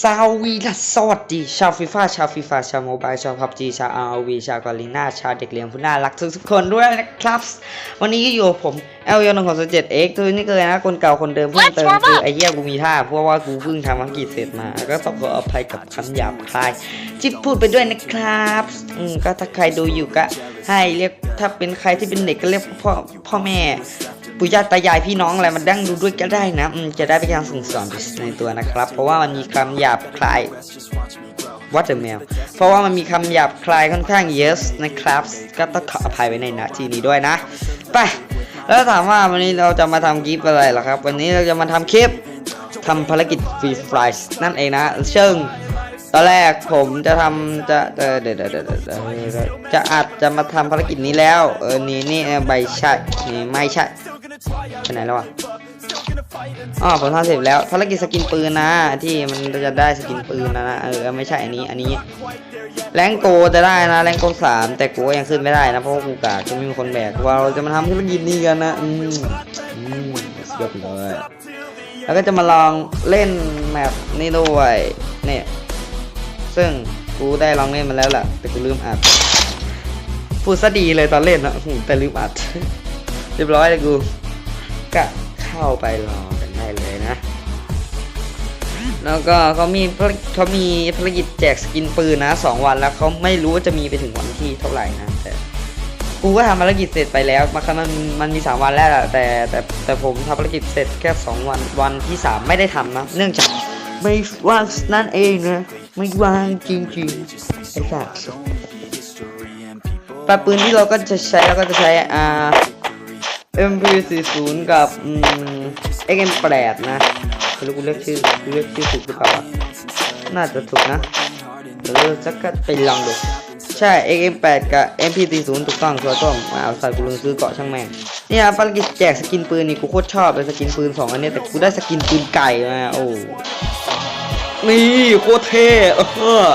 สวีละสวัสดี ชาวฟีฟ่าชาวฟีฟ่าชาวโมบายชาวพับจีชาวอาร์วีชาวกอลิน่าชาวเด็กเลี้ยงผู้น่ารักทุกๆคนด้วยนะครับ วันนี้ก็อยู่กับผมเอลยอนหนึ่งของเจ็ดเอ็กตัวนี้ก็เลยนะคนเก่าคนเดิมเพิ่มเติมคือไอ้เหี้ยกูมีท่า เพราะว่ากูเพิ่งทำอังกฤษเสร็จมา ก็ต้องขออภัยกับคำหยาบคายที่พูดไปด้วยนะครับอืมก็ถ้าใครดูอยู่ก็ให้เรียกถ้าเป็นใครที่เป็นเด็กก็เรียกพ่อพ่อแม่ ปู่ย่าตายายพี่น้องอะไรมาดั้งดูด้วยก็ได้นะจะได้เป็นการส่งสอนในตัวนะครับ เพราะว่ามันมีคำหยาบคลาย What the mail เพราะว่ามันมีคำหยาบคลายค่อนข้าง yes นะครับ ก็ต้องขออภัยไว้ในนาทีนี้ด้วยนะ ไป แล้วถามว่าวันนี้เราจะมาทำคลิปอะไรเหรอครับ วันนี้เราจะมาทำคลิปทำภารกิจฟรีไฟล์นั่นเองนะซึ่งตอนแรกผมจะทำจะเดี๋ยวเดี๋ยวเดี๋ยวจะอัดจะมาทำภารกิจนี้แล้ว เออนี่นี่ใบใช่นี่ไม่ใช่ ไปไหนแล้ววะอ๋อผมทำเสร็จแล้วภารกิจสกินปืนนะ ที่มันจะได้สกินปืนนะนะเออไม่ใช่อันนี้อันนี้ แรงโกจะได้นะ แรงโกสามแต่กูก็ยังขึ้นไม่ได้นะเพราะกูกาจะไม่มีคนแบกว่าเราจะมาทำธุรกิจนี้กันนะอืมอืมเสียบเลยแล้วก็จะมาลองเล่นแมปนี่ด้วยเนี่ยซึ่งกูได้ลองเล่นมาแล้วแหละแต่กูลืมอัดพูดซะดีเลยตอนเล่นนะแต่ลืมอัด เรียบร้อยเลยกู ก็เข้าไปรอกันได้เลยนะ แล้วก็เขามีเขามีภารกิจแจกสกินปืนนะสองวันแล้วเขาไม่รู้ว่าจะมีไปถึงวันที่เท่าไหร่นะแต่กูก็ทำภารกิจเสร็จไปแล้วมันมันมันมีสามวันแล้วแหละแต่แต่แต่ผมทำภารกิจเสร็จแค่สองวันวันที่สามไม่ได้ทำนะเนื่องจากไม่ว่างนั่นเองนะไม่ว่างจริงๆไอ้สัสปลาปืนที่เราก็จะใช้แล้วก็จะใช้อ่า MP40 กับอืม XM8 นะไม่รู้กูเรียกชื่อกูเรียกชื่อถูกหรือเปล่าน่าจะถูกนะเออสักก็ไปลองดูใช่ XM8 กับ MP40 ถูกต้องตัวต้มมาเอาใส่กูลืมซื้อเกาะช่างแม่งเนี่ยภารกิจแจกสกินปืนนี่กูโคตรชอบเลยสกินปืนสองอันนี้แต่กูได้สกินปืนไก่มาโอ้นี่โคตรเท่เออ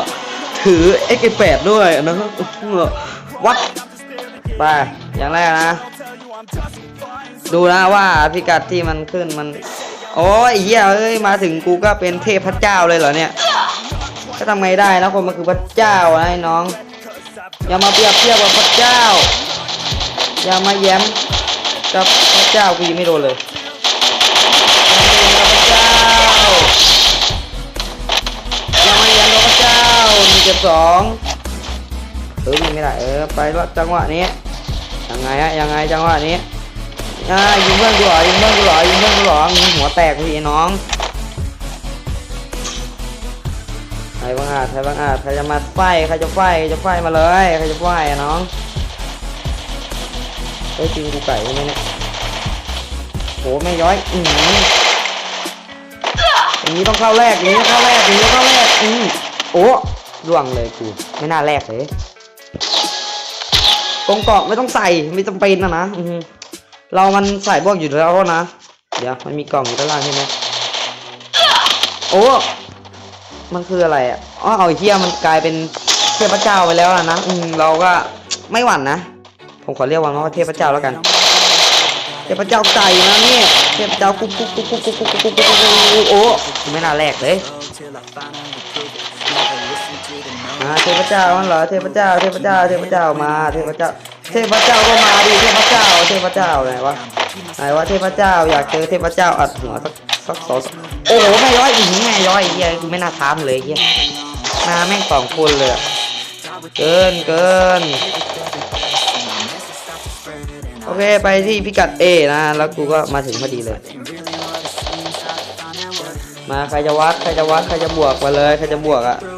ถือ XM8 ด้วยนะวัดไปอย่างแรกนะ ดูนะว่าพิกัดที่มันขึ้นมัน โอ้ยเหี้ยเอ้ยมาถึงกูก็เป็นเทพเจ้าเลยเหรอเนี่ยก็ทำไงได้นะคนมันคือพระเจ้านะไอ้น้อง อย่ามาเปรียบเทียบกับพระเจ้า อย่ามาแย้มกับพระเจ้ากูยังไม่โดนเลยอย่ามาแย้มกับพระเจ้าอย่ามาแย้มกับพระเจ้าหนึ่งเจ็ดสองเออยิงไม่ได้เออไปล้วจังหวะนี้ยังไงฮะยังไงจังหวะนี้ อ่ายิงเพื่อนกูเหรอยิงเพื่อนกูเหรอยิงเพื่อนกูเหรอมึงหัวแตกพี่น้องใครบ้างอะใครบ้างอะใครจะมาไฟใครจะไฟใครจะไฟมาเลยใครจะไฟอะน้องเฮ้ยจริงกูไก่ไหมเนี่ยโหไม่ย้อยอือออย่างนี้ต้องเข้าแรกอย่างนี้เข้าแรกอย่างนี้เข้าแรกอือโอ้ล่วงเลยกูไม่น่าแรกเลยตรงเกาะไม่ต้องใส่ไม่จำเป็นนะนะอือหือ เรามันใส่บวกอยู่แล้วนะ เดี๋ยวมันมีกล่องอยู่ด้านล่างใช่ไหมโอ้มันคืออะไรอะอ๋อเอาเฮียมันกลายเป็นเทพเจ้าไปแล้วนะอืมเราก็ไม่หวั่นนะ ผมขอเรียกว่าว่าเทพเจ้าแล้วกัน เทพเจ้าไก่นะนี่เทพเจ้ากุ๊กกุ๊กกุ๊กกุ๊กกุ๊กกุ๊กกุ๊กกุ๊กโอ้ไม่น่าแรกเลย อ่าเทพเจ้ามันเหรอเทพเจ้า เทพเจ้า เทพเจ้ามา เทพเจ้า เทพเจ้าก็มาดิเทพเจ้า เทพเจ้าไหนวะไหนวะเทพเจ้าอยากเจอเทพเจ้าอัดหัวสักสักสองโอ้โหแม่ย้อยอีกแม่ย้อยเฮียกูไม่น่าทำเลยเฮียมาแม่งสองคนเลยเกินเกินโอเคไปที่พิกัด A นะ แล้วกูก็มาถึงพอดีเลย มาใครจะวัดใครจะวัดใครจะบวกมาเลยใครจะบวกอะใ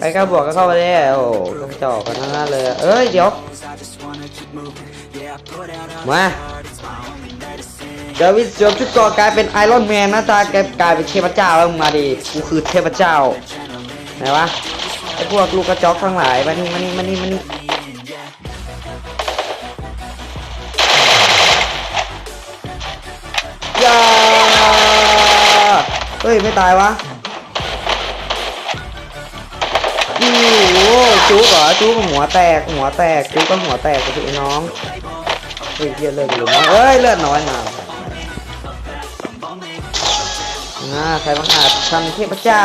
ครก็บวกก็เข้าไปได้โอ้ก็จอกกันทั้งนั้นเลยเอ้ยเดี๋ยวมาเดวิดสือชุดเกราะกลายเป็นไอรอนแมนนะจ๊ะแกกลายเป็นเทพเจ้าแล้วมาดิกูคือเทพเจ้าไหนวะไอพวกลูกกระจอกทั้งหลายมานี่มานี่มานี่มานี่ย่าเฮ้ยไม่ตายวะ โอ้โหจุกเหรอจุกกับหัวแตกหัวแตกจุกก็หัวแตกกับไอ้น้องเฮ้ยเหี้ยเลือดเหลือน้อยเอ้ยเลือดน้อยมาอ่าใครบังอาจทำเทพเจ้า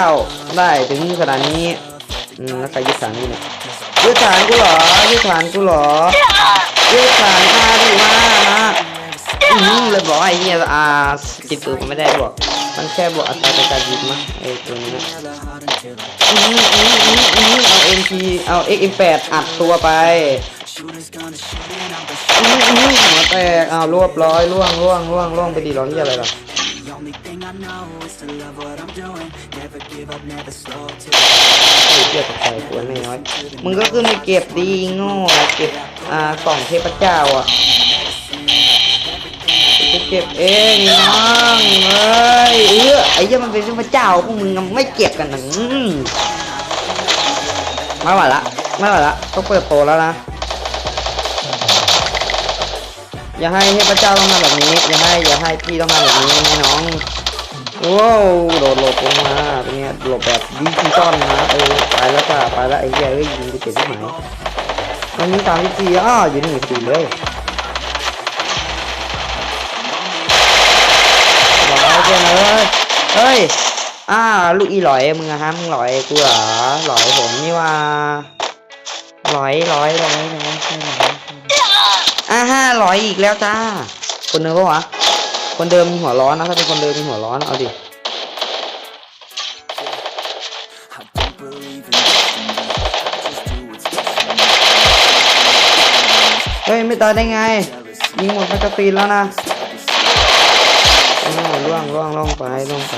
ได้ถึงขนาดนี้อืมแล้วใครยึดฐานนี่เนี่ยยึดฐานกูเหรอยึดฐานกูเหรอยึดฐานมาดิมามาอืมเลยบอกไอ้เหี้ยอ่าจิตปืนมันไม่ได้บอกมันแค่บอกอัตราการยิงมั้งไอ้ตัวนี้นะ อืมอืมอืมอืมเอา MP เอา XM8 อัดตัวไปหัวแตกอ้ารวบร้อยล่วงล่วงล่วงล่วงไปดีร้องที่อะไรล่ะไอ้เกียกับใครตัวไม่น้อยมึงก็ขึ้นไปเก็บดีโง่เก็บอ่ากล่องเทพเจ้าอะ กูเก็บเองน้องเอ้ยเออไอ้เหี้ยมันเป็นเทพเจ้าพวกมึงไม่เก็บกันหนะอืมไม่ไหวละไม่ไหวละต้องเปิดโปรแล้วนะอย่าให้เทพเจ้าต้องมาแบบนี้ อย่าให้อย่าให้พี่ต้องมาแบบนี้ให้น้องว้าวโดดหลบลงมาเป็นไงหลบแบบดิจิตอลนะเออไปแล้วจ้าไปแล้วไอ้เหี้ยเอ้ยยิงกูเจ็บที่ไหนวันนี้สามสิบสี่อ้ออยู่นี่สี่เลย เฮ้ย เฮ้ยอ่าลูกอีหลอยมึงอะฮะมึงหลอยกูเหรอหลอยผมนี่ว่าหลอยหลอยหลอยหลอยใช่หลอยอ่าหลอยอีกแล้วจ้า คนเดิมปะวะ คนเดิมมีหัวร้อนนะถ้าเป็นคนเดิมมีหัวร้อนเอาดิเฮ้ยไม่ตายได้ไง ยิงหมดแมกกาซีนแล้วนะ ล่วงล่วงล่วงไปล่วงไป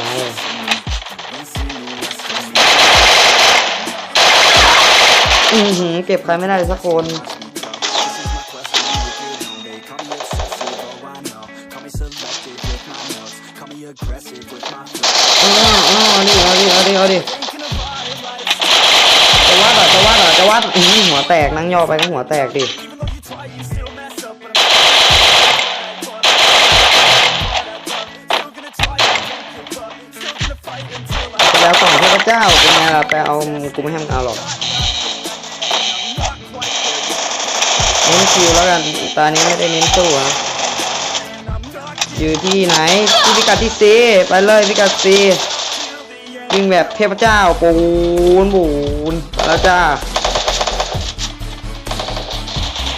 อือหือเก็บใครไม่ได้สักคนอ๋ออ๋อนี่เอาดิเอาดิเอาดิจะวัดเหรอจะวัดเหรอจะวัดอือหัวแตกนั่งย่อไปก็หัวแตกดิ เทพเจ้าเป็นไงล่ะไปเอากูไม่ให้มึงเอาหรอกเน้นคิวแล้วกันตอนนี้ไม่ได้เน้นตู้นะอยู่ที่ไหนที่พิกัดที่ซีไปเลยพิกัดซีวิ่งแบบเทพเจ้าปูนปูนไปแล้วจ้า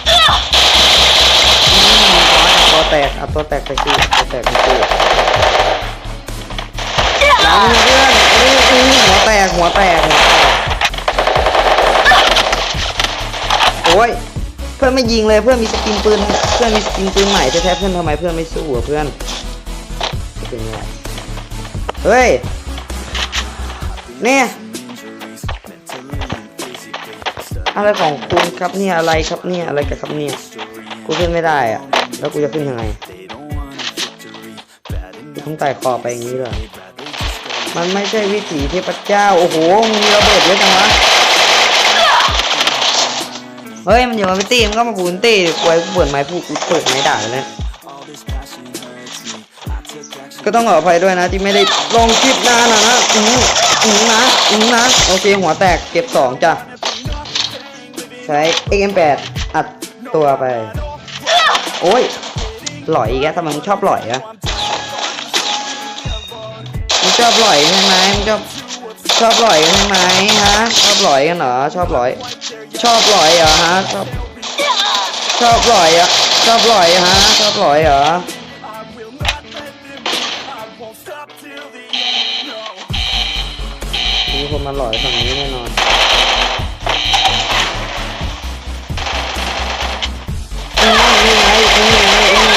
อืมตัวแตกเอาตัวแตกไปซีตัวแตกไปซีหลังมือเพื่อนอื้ออื้อ หัวแตกหัวแตกโอ้ยเพื่อนไม่ยิงเลยเพื่อนมีสกินปืนเพื่อนมีสกินปืนใหม่แท้ๆเพื่อนทำไมเพื่อนไม่สู้อะเพื่อนเป็นไงเฮ้ยเนี่ยอะไรของคุณครับเนี่ยอะไรครับเนี่ยอะไรกันครับเนี่ยกูขึ้นไม่ได้อะแล้วกูจะขึ้นยังไงกูต้องไต่คอไปอย่างนี้เหรอ มันไม่ใช่วิถีเทพเจ้า โอ้โหมึงมีระเบิดเยอะจังวะ เฮ้ย มันอย่ามาไปตีมันก็มาปูนตีกวยเปิดไม้พูกูเปิดไม้ด่าเลยก็ต้องขออภัยด้วยนะที่ไม่ได้ลงคลิปนานอะนะอืออือนะอือนะ โอเค หัวแตกเก็บสองจ้ะ ใช้ XM8 อัดตัวไป โอ้ยหล่อยอีกแล้วทำไมมึงชอบหล่อยอะ ชอบหล่อยใช่ไหมมึงชอบชอบหล่อยใช่ไหมฮะ ชอบหล่อยกันเหรอ ชอบหล่อย ชอบหล่อยเหรอฮะ ชอบ ชอบหล่อยอะ ชอบหล่อยฮะ ชอบหล่อยเหรอมีคนมาหล่อยฝั่งนี้แน่นอนนี่ไงนี่ไงนี่ไง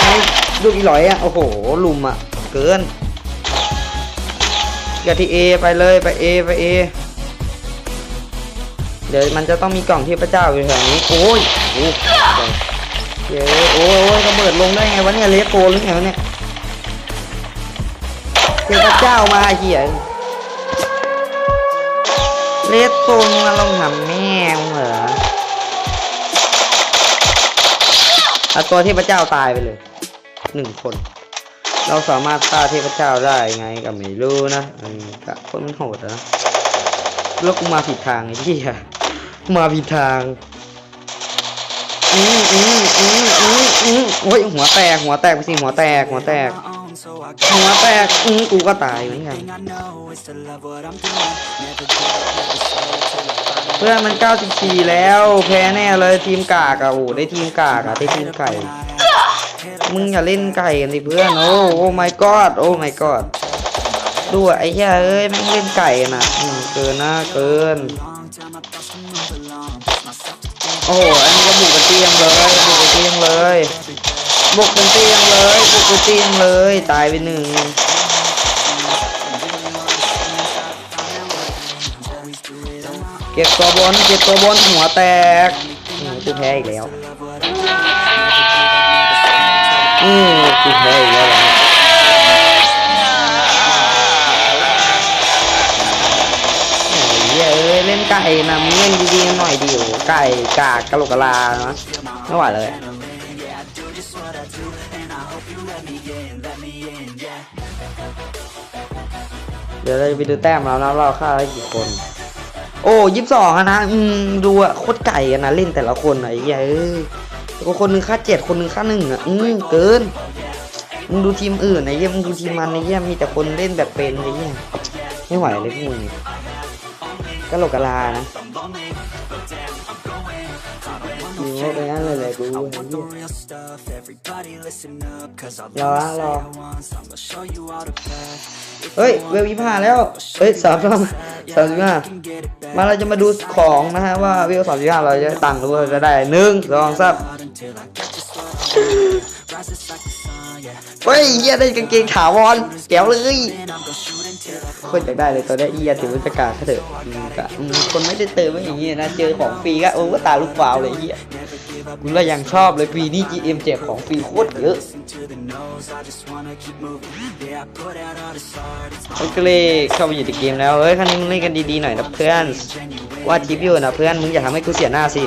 ลูอีหลอยอะ โอ้โห ลุมอะ เกิน อย่าที่เอไปเลยไปเอไปเอเดี๋ยวมันจะต้องมีกล่องเทพเจ้าอยู่แถวนี้ โอ้ยโอ้ยเย้โอ้ยโอ้ยระเบิดลงได้ไงวะเนี่ยเลโกหรือไงวะเนี่ยเทพเจ้ามาเหี้ยเลสโกมึงมาลงหำแม่มึงเหรอเอาตัวเทพเจ้าตายไปเลยหนึ่งคน เราสามารถฆ่าเทพเจ้าได้ไงก็ไม่รู้นะเออกะคนมันโหดนะแล้วกูมาผิดทางไอ้ที่อะมาผิดทางอืมอืมอืมอืมอืมโอ้ยหัวแตกหัวแตกไปสิหัวแตกหัวแตกหัวแตกอืมกูก็ตายเหมือนกันเพื่อนมัน94แล้ว แพ้แน่เลยทีมกากอะโอ้ได้ทีมกากอะได้ทีมไก่ มึงอย่าเล่นไก่กันดิเพื่อน โอ้โอ้ my god โอ้ my god ดูอะไอ้เหี้ยเอ้ยแม่งเล่นไก่นะอืมเกินนะเกิน โอ้โหอันนี้ก็บุกกันเตียงเลยบุกกันเตียงเลยบุกกันเตียงเลยบุกกันเตียงเลย ตายไปหนึ่งเก็บตัวบนเก็บตัวบนหัวแตกอืมกูแพ้อีกแล้ว อืมกูแพ้อีกแล้วนะโอ้ยเล่นไก่นะมึงเล่นดีๆหน่อยดิโอไก่กากกะโหลกกะลาเนาะไม่ไหวเลยเดี๋ยวเราจะไปดูแต้มเรานะเราฆ่าได้กี่คน โอ้ยี่สิบสองนะ อืม ดูอะโคตรไก่อะนะ เล่นแต่ละคนไอ้เหี้ยเอ้ย ก็คนหนึ่งค่าเจ็ดคนหนึ่งค่าหนึ่งอะอืมเกินมึงดูทีมอื่นไอ้เยี่ยมึงดูทีมมันไอ้เยี่ยมีแต่คนเล่นแบบเป็นไอ้เยี่ยไม่ไหวเลยพวกมึงก็โหลกกะลานะ อยู่ไปงั้นเลยเลยกูไอ้เรอละรอเฮ้ยเวลยี่ห้าแล้ว เฮ้ยสามสามสามสิบห้ามาเราจะมาดูของนะฮะว่าเวลสามสิบห้าเราจะตังค์หรือว่าจะได้หนึ่งสองสาม เฮ้ยเฮียได้กางเกงถาวรแก้วเลยคนอยากได้เลยตัวนี้เฮียถือว่าจะกาเขาเถอะกะคนไม่ได้เติมไม่อย่างงี้นะเจอของฟรีก็โอ้ก็ตาลูกฟาวเลยเฮียกูเลยยังชอบเลยปีนี้ GM แจกของฟรีโคตรเยอะมันก็เลยเข้าไปอยู่ในเกมแล้วเฮ้ยครั้งนี้มึงเล่นกันดีๆหน่อยนะเพื่อนว่าทิปอยู่นะเพื่อนมึงอย่าทำให้กูเสียหน้าสิ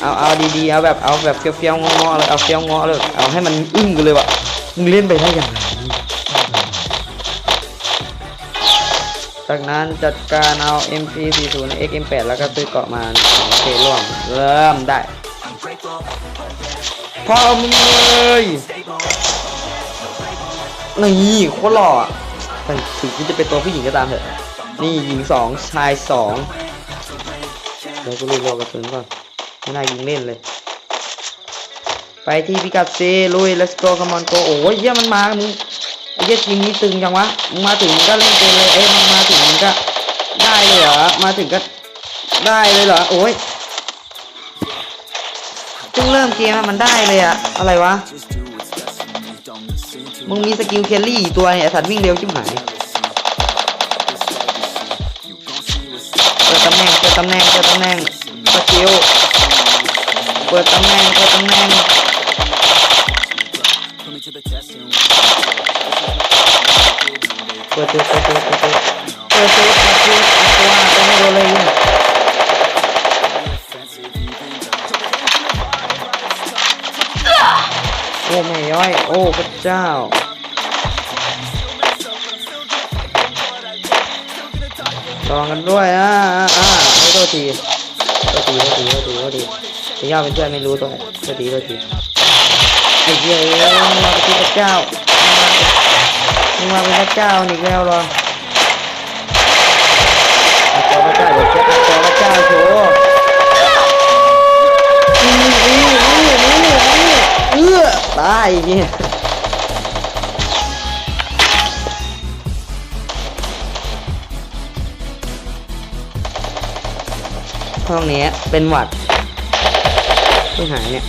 เอาเอาดีๆเอาแบบเอาแบบเฟี้ยวๆงอๆเลยเอาเฟี้ยวงอเลยเอาให้มันอึ้งกันเลยวะมึงเล่นไปได้ยังไงจากนั้นจัดการเอา MP40 XM8 แล้วก็ซื้อเกาะมาโอเคร่วมเริ่มได้พอมึงเลยนี่โคตรหล่อแต่ถึงจะเป็นตัวผู้หญิงก็ตามเถอะ นี่หญิงสองชายสองเดี๋ยวกูรีบรอกระสุนก่อน ไม่น่ายิงเล่นเลย ไปที่พิกัดเซลุย let's go come on go โอ้ยเยี่ยมันมามึงไอ้เยี่ยทีมนี้ตึงจังวะมึงมาถึงมึงก็เล่นเกมเลยเอ้ยมึงมาถึงมึงก็ได้เลยเหรอมาถึงก็ได้เลยเหรอโอ้ยเพิ่งเริ่มเกมมันได้เลยอะอะไรวะมึงมีสกิลเคลลี่ตัวเนี่ยสัตว์วิ่งเร็วชิบหายเปิดตำแหน่งเปิดตำแหน่งเปิดตำแหน่งสกิล เปิดตำแหน่งเปิดตำแหน่งเปิดเปิดเปิดเปิดเปิดเปิดเปิดเปิดเปิดเปิดเปิดตัวไม่โดนเลยยิงโอ้ไม่ย่อยโอ้พระเจ้าลองกันด้วยอ่าอ่าอ่าไม่โทษทีโทษทีโทษทีโทษทีโทษที จะย่าเป็นเพื่อนไม่รู้ตัวโทษทีโทษทีไอ้เหี้ยเอ้ยมึงมาเป็นพระเจ้ามึงมาเป็นพระเจ้าอีกแล้วเหรอเอาตัวพระเจ้าเดี๋ยวเช็คเอาตัวพระเจ้าโชว์นี่นี่นี่นี่นี่เอื้อตายไอ้เหี้ยห้องนี้เป็นหวัด เพิ่หายเนี่ย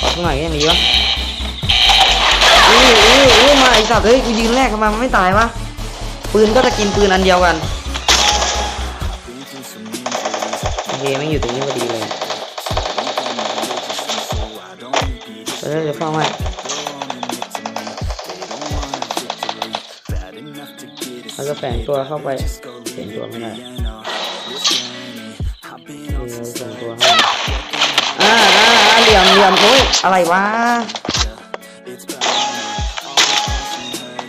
ขอสักหน่อยก็ยังดีวะอู้อู้อู้มาไอสัตว์เฮ้ยกูยืนแรกทำไมมันไม่ตายวะปืนก็จะกินปืนอันเดียวกันโอเคไม่อยู่ตรงนี้พอดีเลยเออเดี๋ยวเฝ้าให้แล้วก็แฝงตัวเข้าไปเห็นตัวไม่ได้ ลี่ยมเหลี่ยมโอ้ยอะไรวะ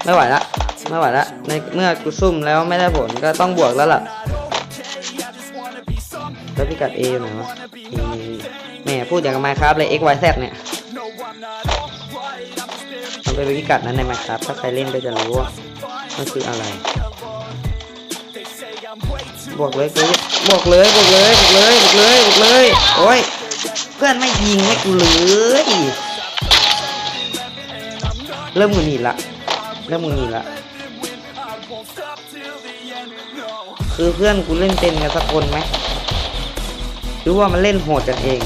ไม่ไหวละไม่ไหวละในเมื่อกูซุ่มแล้วไม่ได้ผลก็ต้องบวกแล้วล่ะแล้วพิกัด A อไหนวะแหม่พูดอย่างกับ Minecraft เลย X Y Z เนี่ยมันเป็นพิกัดนั้นใน Minecraft ถ้าใครเล่นก็จะรู้ว่ามันคืออะไร บวกเลยบวกเลยบวกเลยบวกเลยบวกเลยบวกเลยโอ้ย พื่อนไม่ยิงให้กูเลยเริ่มหงุดหงิดละเริ่มหงุดหงิดละคือเพื่อนกูเล่นเป็นกันสักคนไหมหรือว่ามันเล่นโหดกันเอง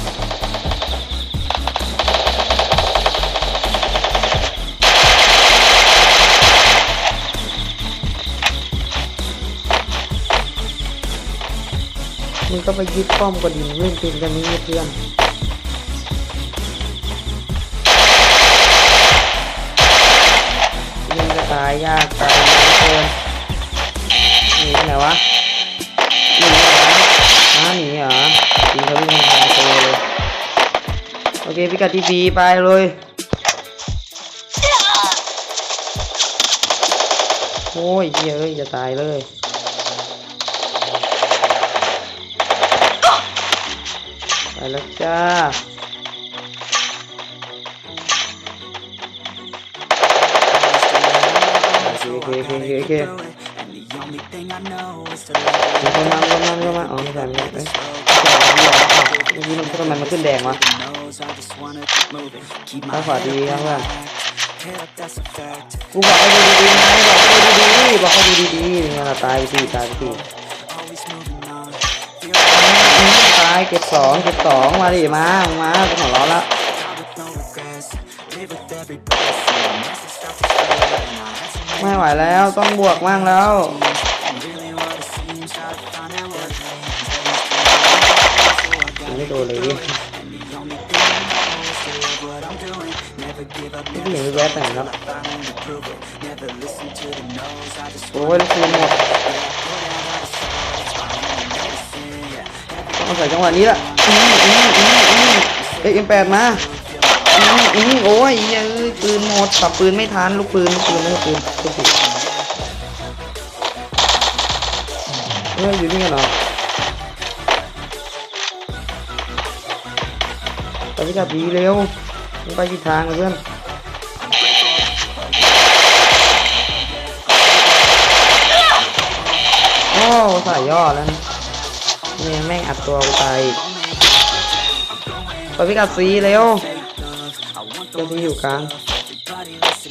มึงก็ไปยึดป้อมก็ดีมึงเล่นเป็นกันนี้เพื่อนายยากตายเลือเกินหนีไปไหนวะหนีเหรอฮะหนีเหรอยิงเขาวิ่งทางโซเลยโอเคพิกัดที่บีไปเลยโอ้ยเยเอ้ยจะตายเลยไปแล้วจ้า เคโอเคโอเคโอเค And the only thing I know is to มีคนมาคนมาคนมาอ๋อไม่ใช่ไม่ใช่เอ้ยเมื่อกี้มันทำไมมันขึ้นแดงวะ knows I just wanna keep moving. Keep ข้า my งขวาดีครับเพื่อน head up, that's a fact. กูบอกให้ดูดีๆไงบอกให้ดูดีๆบอกให้ดูดีๆเนี่ยเราตายไปทีตายไปที Always moving on. อืมตายเก็บสองเก็บสองมาดิมามาเป็นของเราแล้ว ไม่ไหวแล้วต้องบวกมั่งแล้ว and really what it seems. Try to find that word. ยังไม่โดนเลยดิ And the only thing I know is to love what I'm doing. Never give up, ผู้ never หญิงแวบแต่งแล้ว fighting to prove it. Never listen to the no's. I just โอ้ยลูกปืนหมดต้องอาศัยจังหวะนี้ละอืมอืมอืมอืมเอ็มแปดมา อืมอืมโอ้ยเอ้ยปืนหมดขับปืนไม่ทันลูกปืนลูกปืนไม่ใช่ปืนลูกปืนเฮ้ยอยู่นี่กันเหรอไปพิกัดดีเร็วไปผิดทางเพื่อนโอ้สายย่อแล้วนะนี่ยแม่งอัดตัวกูตายไปพิกัดสีเร็ว เจ้าที่อยู่กลาง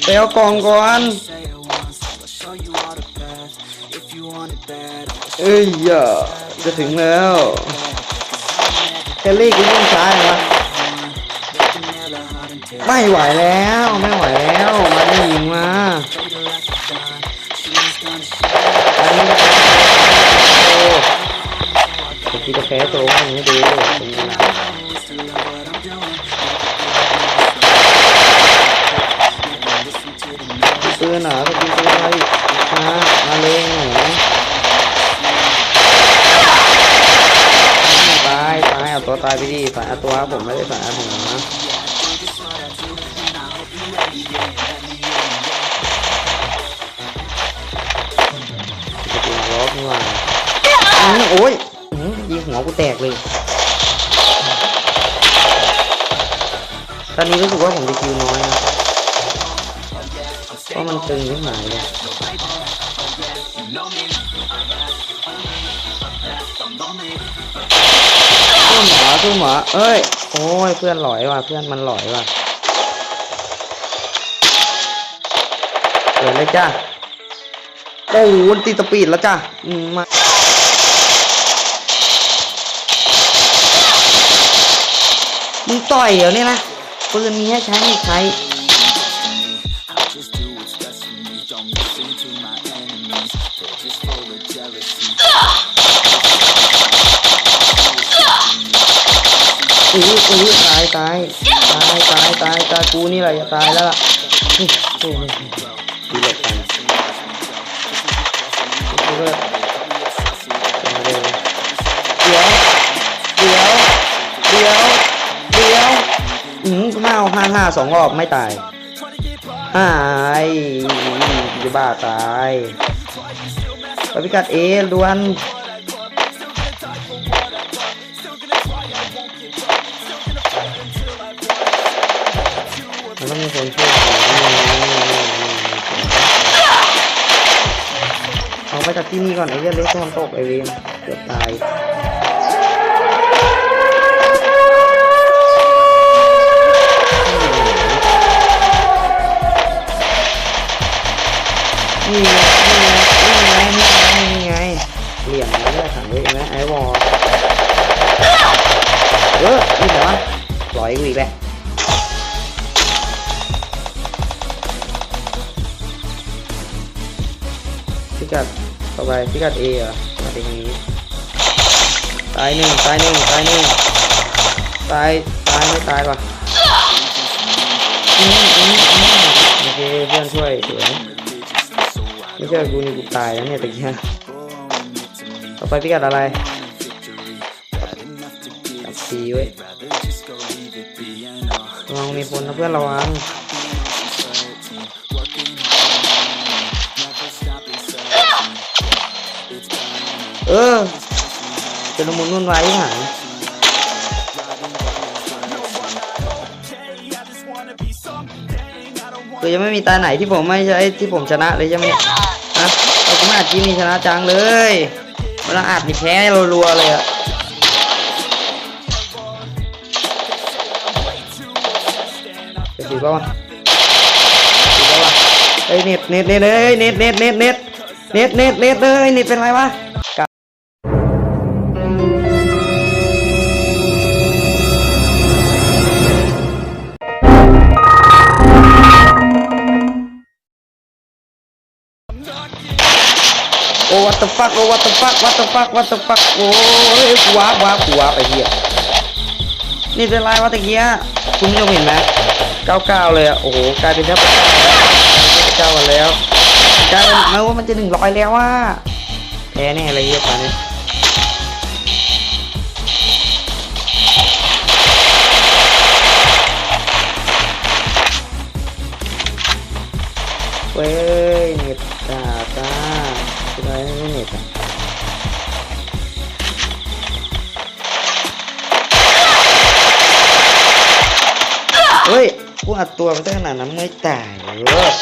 ไปเอากล่องก่อนเอ้ยอย่าจะถึงแล้วแคลรี่กูยิ่งช้าเลยวะไม่ไหวแล้วไม่ไหวแล้วมาได้ยิงมาอันนี้ก็โอ้จะกินกาแฟโซ่ให้ดูเป็นไงล่ะ ปืนเหรอจะกินปืนอะไรมามาเลยหนูตายตายเอาตัวตายไปดิตายเอาตัวผมไม่ได้ตายผมนะจะกินล็อกนี่ว่าโอ้ยยิงหัวกูแตกเลย ตอนนี้รู้สึกว่าผมจะคิวน้อยนะ เพราะมันตึงขึ้นหมายเลยตู้หมาตู้หมาเอ้ย โอ้ย เพื่อนหลอยว่ะ เพื่อนมันหลอยว่ะเปิดเลยจ้าโอ้โหตีสปีดแล้วจ้าอืมมามึงต่อยเหรอเนี่ยนะปืนมีให้ใช้ไม่ใช้ อื้ออื้ตายตายตายตายตายตายกูนี่แหละจะตายแล้วล่ะอื้อโอ้ยดีเหลกไปกูก็เดี๋ยวเดี๋ยวเดี๋ยวเดี๋ยวอืมห้าห้าห้าสองรอบไม่ตายหายจะบ้าตาย ไปพิกัดเอล้วนมันต้องมีคนช่วยเอาไปจากที่นี่ก่อนไอ้เรื่องเล็กตัวมันตกไอเวนเกือบตายนี่ไงนี่ ออนี่เหรอปล่อยกูอีกแล้วพิกัดต่อไปพิกัดเอเหรอมาตรงนี้ตายหนึ่งตายหนึ่งตายหนึ่งตายตายไม่ตายป่ะโอเคเพื่อนช่วยสวยไม่ใช่กูนี่กูตายแล้วเนี่ยตะกี้ต่อไปพิกัดอะไร จับสีไว้ยระวังมีคนนะเพื่อนระวังเออจะลมุนนุ่นไว้ที่หายคือยังไม่มีตาไหนที่ผมไม่ใช่ที่ผมชนะเลยใช่ไหมเนี่ะเราก็ไม่อาจกินนี่ชนะจังเลยเวลาอาจนี่แพ้รัวๆเลยอะ จะสีป่าวะสีป่าวะเฮ้ยเน็ตเน็ตเน็ตเลยเน็ตเน็ตเน็ตเน็ตเน็ตเน็ตเน็ตเลยเน็ตเป็นไรวะโอ้ what the fuck โอ้ what the fuck what the fuck what the fuck โอ้ยกูว้าบว้าบกูว้าไปเหี้ยนี่เป็นไรวะตะเกียคุณผู้ชมเห็นไหม เก้าเก้าเลยอะ โอ้โห กลายเป็นเจ้าเจ้ากันแล้วกลายเป็นแม้ว่ามันจะหนึ่งร้อยแล้วว่าแพ้แน่เลยเหี้ยตอนนี้เว้ยเน็ตกาจ้าเป็นไรไม่เน็ตอะเฮ้ย กูอัดตัวไปตั้งขนาดนั้นไม่ตายเว้ย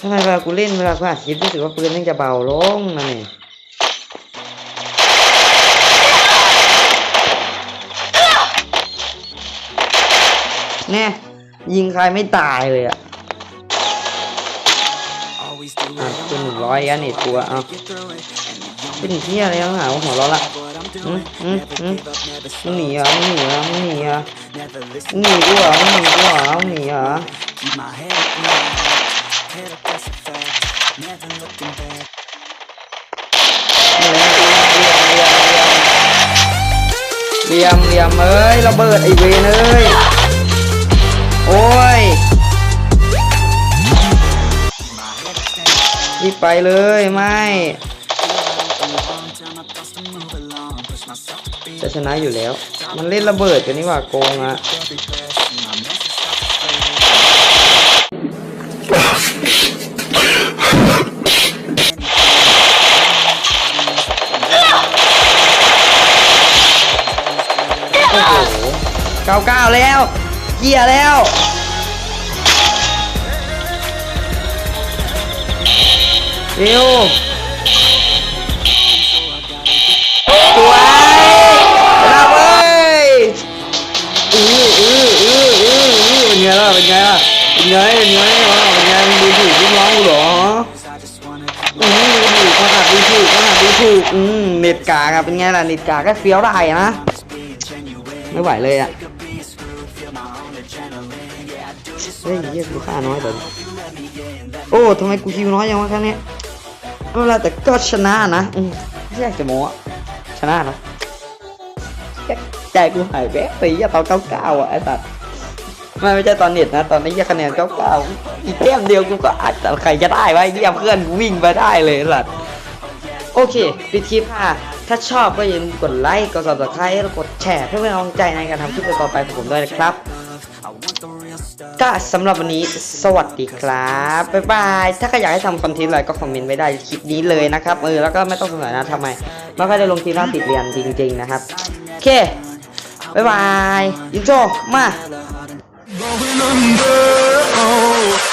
ทำไมเวลากูเล่นเวลากูอัดคลิปรู้สึกว่าปืนม่งจะเบาลงนะนี่แน่ยิงใครไม่ตายเลยอะอะเป็นหนึ่งร้อยอันนี้ตัวเอาเป็นเที่ยอะไรต้องหาว่าหัวเราะละ ม doing อืม never อืม give up never มึง slow หนีเหรอมึงหนีเหรอมึงหนีเหรอ never มึ listen งหนีกูเหรอมึงหนีกูเหรอมึงหนีเหรอ keep my head up in the air head up that's a fact never looking back เหลี่ยมเหลี่ยมเหลี่ยมเหลี่ยมเอ้ยระเบิดไอเวนเอ้ยโอ้ยรีบไปเลยไม่ จะชนะอยู่แล้ว มันเล่นระเบิดกันนี่ว่าโกงอะโอ้โหเก้าเก้าแล้วเกียร์แล้วเร็วสว เป็นไงล่ะเป็นไงเป็นไงเป็นไงวะเป็นไงมึงดูถูกลูกน้องกูเหรออืมดูถูกขนาดดูถูกขนาดดูถูกอืมเน็ตกาครับเป็นไงล่ะเน็ตกาก็เฟี้ยวได้นะ ไม่ไหวเลยอะเฮ้ยเยี่ยกูฆ่าน้อยแต่โอ้ทำไมกูคิวน้อยยังวะครั้งนี้ไม่เป็นไรแต่ก็ชนะนะอืมไม่อยกจะโม้อะชนะนะใจกูหายแวบไปยี่ตอนเก้าเก้าอะไอ้สัตว์ ไม่ไม่ใช่ตอนเน็ตนะ ตอนนี้ยี่คะแนนเก้าเก้าอีกแต้มเดียวกูก็อาจจะใครจะได้วะไอ้เยี่ยเพื่อนกูวิ่งไปได้เลยไอ้สัตว์โอเคปิดคลิปค่ะ ถ้าชอบก็อย่าลืมกดไลค์ กด subscribe แล้วกดแชร์เพื่อเป็นกำลังใจในการทำคลิปต่อไปของผมด้วยนะครับ ก็สำหรับวันนี้สวัสดีครับ บ๊ายบาย ถ้าใครอยากให้ทำคอนเทนต์อะไรก็คอมเมนต์ไว้ได้คลิปนี้เลยนะครับ เออ แล้วก็ไม่ต้องสงสัยนะทำไม ไม่ค่อยได้ลงทีหน้าติดเรียนจริง ๆ นะครับ โอเค บ๊ายบายอินโทรมา Going under, oh.